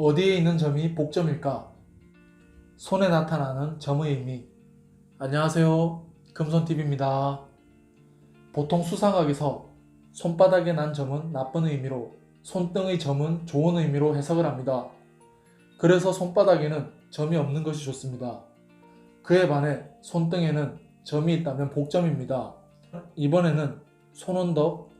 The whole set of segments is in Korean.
어디에 있는 점이 복점일까? 손에 나타나는 점의 의미. 안녕하세요. 금손TV입니다. 보통 수상학에서 손바닥에 난 점은 나쁜 의미로, 손등의 점은 좋은 의미로 해석을 합니다. 그래서 손바닥에는 점이 없는 것이 좋습니다. 그에 반해 손등에는 점이 있다면 복점입니다. 이번에는 손언덕,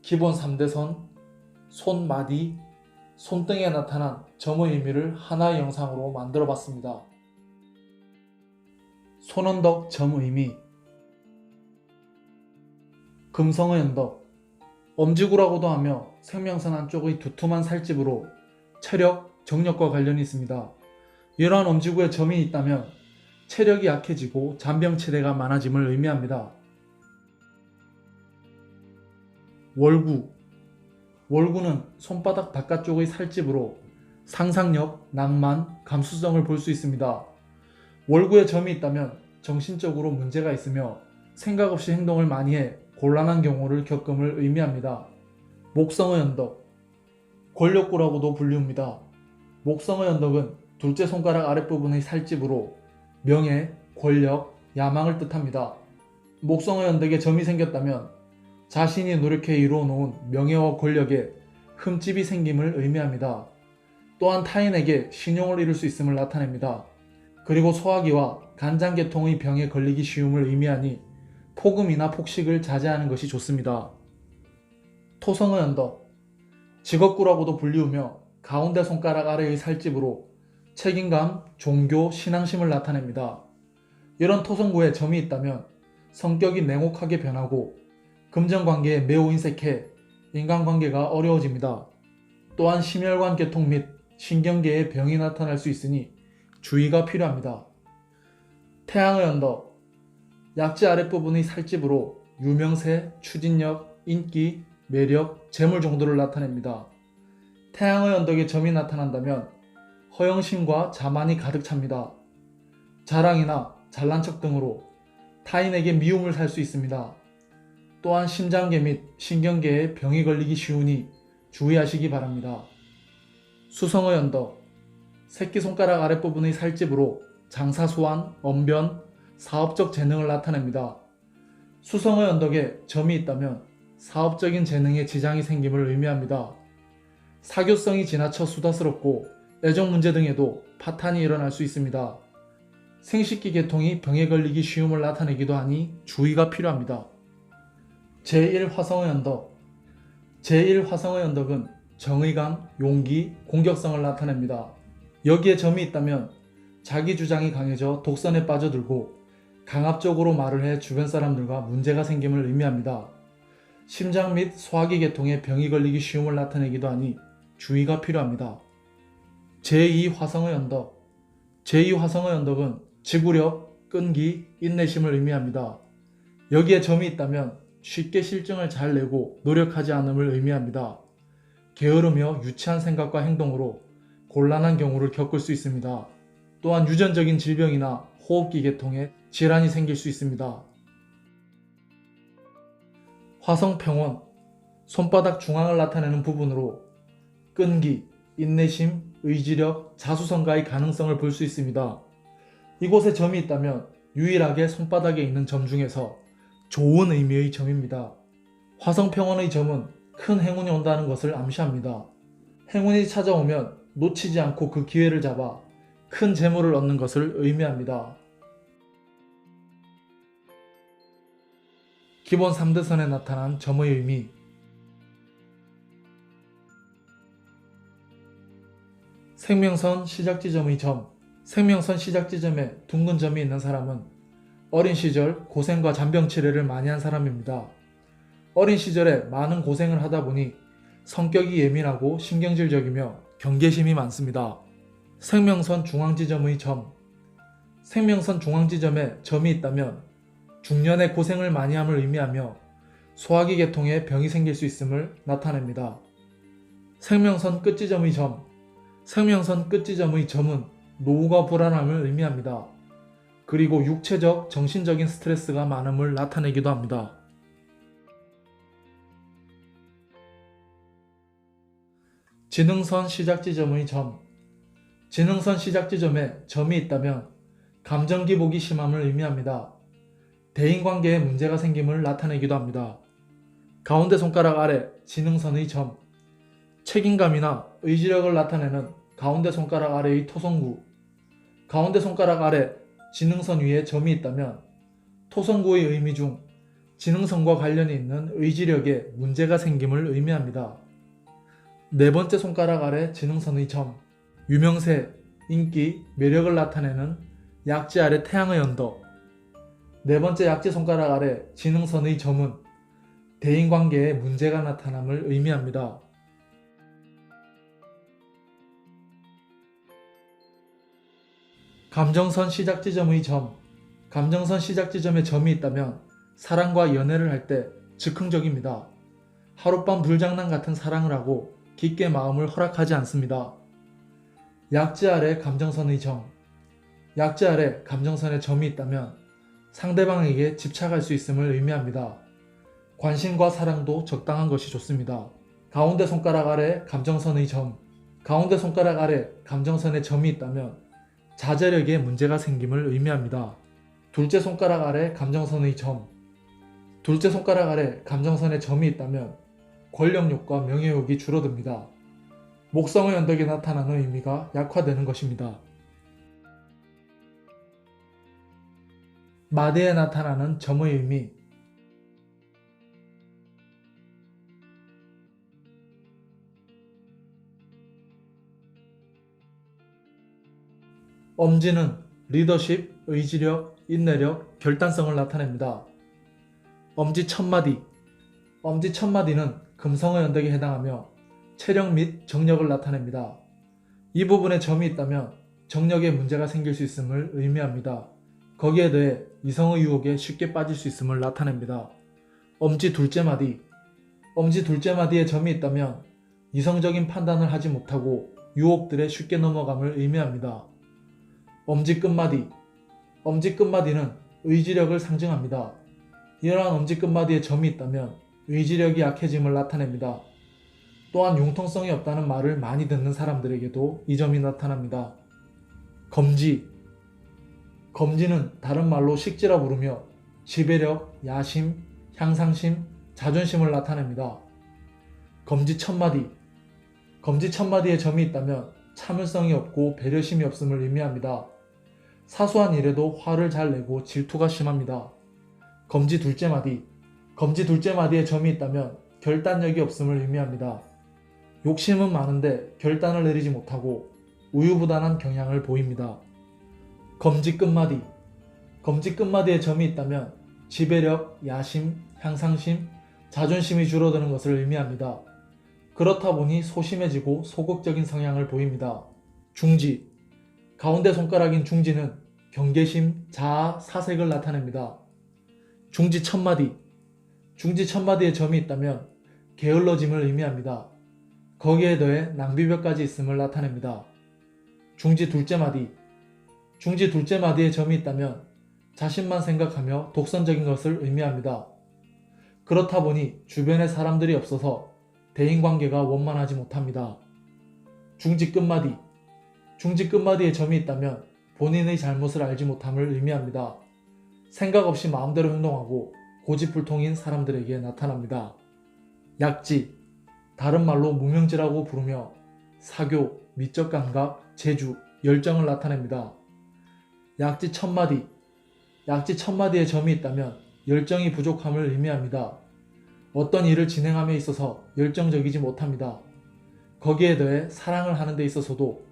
기본 3대선, 손마디, 손등에 나타난 점의 의미를 하나의 영상으로 만들어 봤습니다. 손언덕 점 의미 금성의 언덕 엄지구라고도 하며 생명선 안쪽의 두툼한 살집으로 체력, 정력과 관련이 있습니다. 이러한 엄지구에 점이 있다면 체력이 약해지고 잔병치레가 많아짐을 의미합니다. 월구 월구는 손바닥 바깥쪽의 살집으로 상상력, 낭만, 감수성을 볼 수 있습니다. 월구에 점이 있다면 정신적으로 문제가 있으며 생각 없이 행동을 많이 해 곤란한 경우를 겪음을 의미합니다. 목성의 언덕 권력구라고도 불리웁니다. 목성의 언덕은 둘째 손가락 아랫부분의 살집으로 명예, 권력, 야망을 뜻합니다. 목성의 언덕에 점이 생겼다면 자신이 노력해 이루어 놓은 명예와 권력에 흠집이 생김을 의미합니다. 또한 타인에게 신용을 잃을 수 있음을 나타냅니다. 그리고 소화기와 간장계통의 병에 걸리기 쉬움을 의미하니 폭음이나 폭식을 자제하는 것이 좋습니다. 토성의 언덕 직업구라고도 불리우며 가운데 손가락 아래의 살집으로 책임감, 종교, 신앙심을 나타냅니다. 이런 토성구에 점이 있다면 성격이 냉혹하게 변하고 금전관계에 매우 인색해 인간관계가 어려워집니다. 또한 심혈관 계통 및 신경계에 병이 나타날 수 있으니 주의가 필요합니다. 태양의 언덕 약지 아랫부분의 살집으로 유명세, 추진력, 인기, 매력, 재물 정도를 나타냅니다. 태양의 언덕에 점이 나타난다면 허영심과 자만이 가득 찹니다. 자랑이나 잘난 척 등으로 타인에게 미움을 살 수 있습니다. 또한 심장계 및 신경계에 병이 걸리기 쉬우니 주의하시기 바랍니다. 수성의 언덕 새끼손가락 아랫부분의 살집으로 장사 소환, 언변, 사업적 재능을 나타냅니다. 수성의 언덕에 점이 있다면 사업적인 재능에 지장이 생김을 의미합니다. 사교성이 지나쳐 수다스럽고 애정 문제 등에도 파탄이 일어날 수 있습니다. 생식기 계통이 병에 걸리기 쉬움을 나타내기도 하니 주의가 필요합니다. 제1화성의 언덕 제1화성의 언덕은 정의감, 용기, 공격성을 나타냅니다. 여기에 점이 있다면 자기 주장이 강해져 독선에 빠져들고 강압적으로 말을 해 주변 사람들과 문제가 생김을 의미합니다. 심장 및 소화기 계통에 병이 걸리기 쉬움을 나타내기도 하니 주의가 필요합니다. 제2화성의 언덕 제2화성의 언덕은 지구력, 끈기, 인내심을 의미합니다. 여기에 점이 있다면 쉽게 실증을 잘 내고 노력하지 않음을 의미합니다. 게으르며 유치한 생각과 행동으로 곤란한 경우를 겪을 수 있습니다. 또한 유전적인 질병이나 호흡기 계통에 질환이 생길 수 있습니다. 화성평원 손바닥 중앙을 나타내는 부분으로 끈기, 인내심, 의지력, 자수성가의 가능성을 볼 수 있습니다. 이곳에 점이 있다면 유일하게 손바닥에 있는 점 중에서 좋은 의미의 점입니다. 화성평원의 점은 큰 행운이 온다는 것을 암시합니다. 행운이 찾아오면 놓치지 않고 그 기회를 잡아 큰 재물을 얻는 것을 의미합니다. 기본 3대선에 나타난 점의 의미 생명선 시작 지점의 점 생명선 시작 지점에 둥근 점이 있는 사람은 어린 시절 고생과 잔병 치레를 많이 한 사람입니다. 어린 시절에 많은 고생을 하다 보니 성격이 예민하고 신경질적이며 경계심이 많습니다. 생명선 중앙 지점의 점 생명선 중앙 지점에 점이 있다면 중년에 고생을 많이 함을 의미하며 소화기 계통에 병이 생길 수 있음을 나타냅니다. 생명선 끝 지점의 점 생명선 끝 지점의 점은 노후가 불안함을 의미합니다. 그리고 육체적, 정신적인 스트레스가 많음을 나타내기도 합니다. 지능선 시작 지점의 점 지능선 시작 지점에 점이 있다면 감정 기복이 심함을 의미합니다. 대인관계에 문제가 생김을 나타내기도 합니다. 가운데 손가락 아래 지능선의 점 책임감이나 의지력을 나타내는 가운데 손가락 아래의 토성구 가운데 손가락 아래 지능선 위에 점이 있다면 토성구의 의미 중 지능선과 관련이 있는 의지력에 문제가 생김을 의미합니다. 네 번째 손가락 아래 지능선의 점 유명세, 인기, 매력을 나타내는 약지 아래 태양의 언덕 네 번째 약지 손가락 아래 지능선의 점은 대인관계에 문제가 나타남을 의미합니다. 감정선 시작 지점의 점 감정선 시작 지점에 점이 있다면 사랑과 연애를 할 때 즉흥적입니다. 하룻밤 불장난 같은 사랑을 하고 깊게 마음을 허락하지 않습니다. 약지 아래 감정선의 점 약지 아래 감정선에 점이 있다면 상대방에게 집착할 수 있음을 의미합니다. 관심과 사랑도 적당한 것이 좋습니다. 가운데 손가락 아래 감정선의 점 가운데 손가락 아래 감정선에 점이 있다면 자제력에 문제가 생김을 의미합니다. 둘째 손가락 아래 감정선의 점 둘째 손가락 아래 감정선에 점이 있다면 권력욕과 명예욕이 줄어듭니다. 목성의 언덕에 나타나는 의미가 약화되는 것입니다. 마디에 나타나는 점의 의미 엄지는 리더십, 의지력, 인내력, 결단성을 나타냅니다. 엄지 첫마디 엄지 첫마디는 금성의 연덕에 해당하며 체력 및 정력을 나타냅니다. 이 부분에 점이 있다면 정력에 문제가 생길 수 있음을 의미합니다. 거기에 더해 이성의 유혹에 쉽게 빠질 수 있음을 나타냅니다. 엄지 둘째 마디 엄지 둘째 마디에 점이 있다면 이성적인 판단을 하지 못하고 유혹들에 쉽게 넘어감을 의미합니다. 엄지 끝마디 엄지 끝마디는 의지력을 상징합니다. 이러한 엄지 끝마디에 점이 있다면 의지력이 약해짐을 나타냅니다. 또한 융통성이 없다는 말을 많이 듣는 사람들에게도 이 점이 나타납니다. 검지 검지는 다른 말로 식지라 부르며 지배력, 야심, 향상심, 자존심을 나타냅니다. 검지 첫마디 검지 첫마디에 점이 있다면 참을성이 없고 배려심이 없음을 의미합니다. 사소한 일에도 화를 잘 내고 질투가 심합니다. 검지 둘째 마디 검지 둘째 마디에 점이 있다면 결단력이 없음을 의미합니다. 욕심은 많은데 결단을 내리지 못하고 우유부단한 경향을 보입니다. 검지 끝마디 검지 끝마디에 점이 있다면 지배력, 야심, 향상심, 자존심이 줄어드는 것을 의미합니다. 그렇다 보니 소심해지고 소극적인 성향을 보입니다. 중지 가운데 손가락인 중지는 경계심, 자아, 사색을 나타냅니다. 중지 첫마디 중지 첫마디에 점이 있다면 게을러짐을 의미합니다. 거기에 더해 낭비벽까지 있음을 나타냅니다. 중지 둘째 마디 중지 둘째 마디에 점이 있다면 자신만 생각하며 독선적인 것을 의미합니다. 그렇다 보니 주변에 사람들이 없어서 대인관계가 원만하지 못합니다. 중지 끝마디 중지 끝마디에 점이 있다면 본인의 잘못을 알지 못함을 의미합니다. 생각 없이 마음대로 행동하고 고집불통인 사람들에게 나타납니다. 약지, 다른 말로 무명지라고 부르며 사교, 미적 감각, 재주, 열정을 나타냅니다. 약지 첫마디, 약지 첫마디에 점이 있다면 열정이 부족함을 의미합니다. 어떤 일을 진행함에 있어서 열정적이지 못합니다. 거기에 더해 사랑을 하는 데 있어서도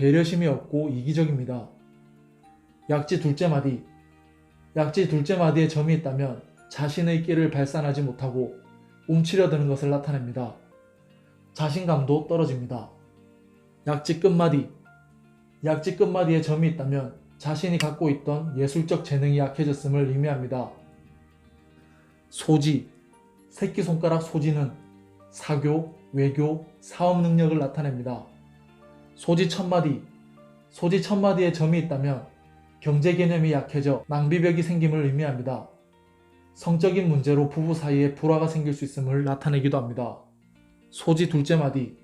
배려심이 없고 이기적입니다. 약지 둘째 마디, 약지 둘째 마디에 점이 있다면 자신의 끼를 발산하지 못하고 움츠려드는 것을 나타냅니다. 자신감도 떨어집니다. 약지 끝마디 약지 끝마디에 점이 있다면 자신이 갖고 있던 예술적 재능이 약해졌음을 의미합니다. 소지 새끼손가락 소지는 사교, 외교, 사업 능력을 나타냅니다. 소지 첫마디 소지 첫마디에 점이 있다면 경제 개념이 약해져 낭비벽이 생김을 의미합니다. 성적인 문제로 부부 사이에 불화가 생길 수 있음을 나타내기도 합니다. 소지 둘째 마디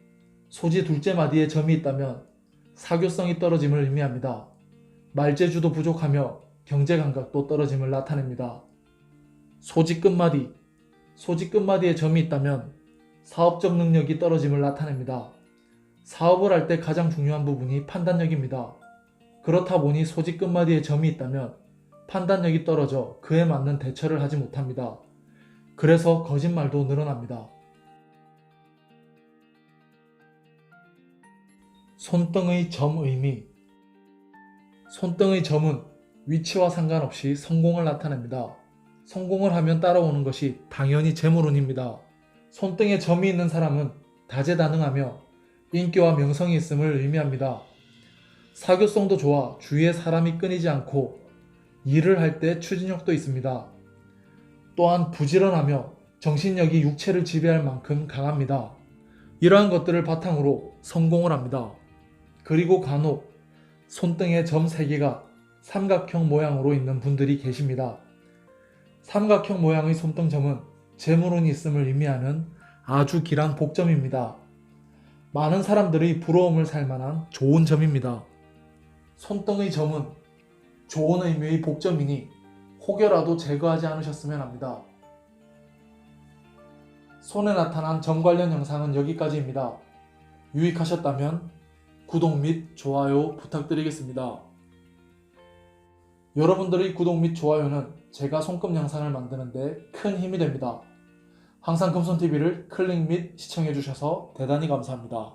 소지 둘째 마디에 점이 있다면 사교성이 떨어짐을 의미합니다. 말재주도 부족하며 경제 감각도 떨어짐을 나타냅니다. 소지 끝마디. 소지 끝마디에 점이 있다면 사업적 능력이 떨어짐을 나타냅니다. 사업을 할 때 가장 중요한 부분이 판단력입니다. 그렇다 보니 소지 끝마디에 점이 있다면 판단력이 떨어져 그에 맞는 대처를 하지 못합니다. 그래서 거짓말도 늘어납니다. 손등의 점 의미 손등의 점은 위치와 상관없이 성공을 나타냅니다. 성공을 하면 따라오는 것이 당연히 재물운입니다. 손등에 점이 있는 사람은 다재다능하며 인기와 명성이 있음을 의미합니다. 사교성도 좋아 주위에 사람이 끊이지 않고 일을 할 때 추진력도 있습니다. 또한 부지런하며 정신력이 육체를 지배할 만큼 강합니다. 이러한 것들을 바탕으로 성공을 합니다. 그리고 간혹 손등에 점 3개가 삼각형 모양으로 있는 분들이 계십니다. 삼각형 모양의 손등점은 재물운이 있음을 의미하는 아주 길한 복점입니다. 많은 사람들이 부러움을 살 만한 좋은 점입니다. 손등의 점은 좋은 의미의 복점이니 혹여라도 제거하지 않으셨으면 합니다. 손에 나타난 점 관련 영상은 여기까지입니다. 유익하셨다면 구독 및 좋아요 부탁드리겠습니다. 여러분들의 구독 및 좋아요는 제가 손금 영상을 만드는데 큰 힘이 됩니다. 항상 금손TV를 클릭 및 시청해주셔서 대단히 감사합니다.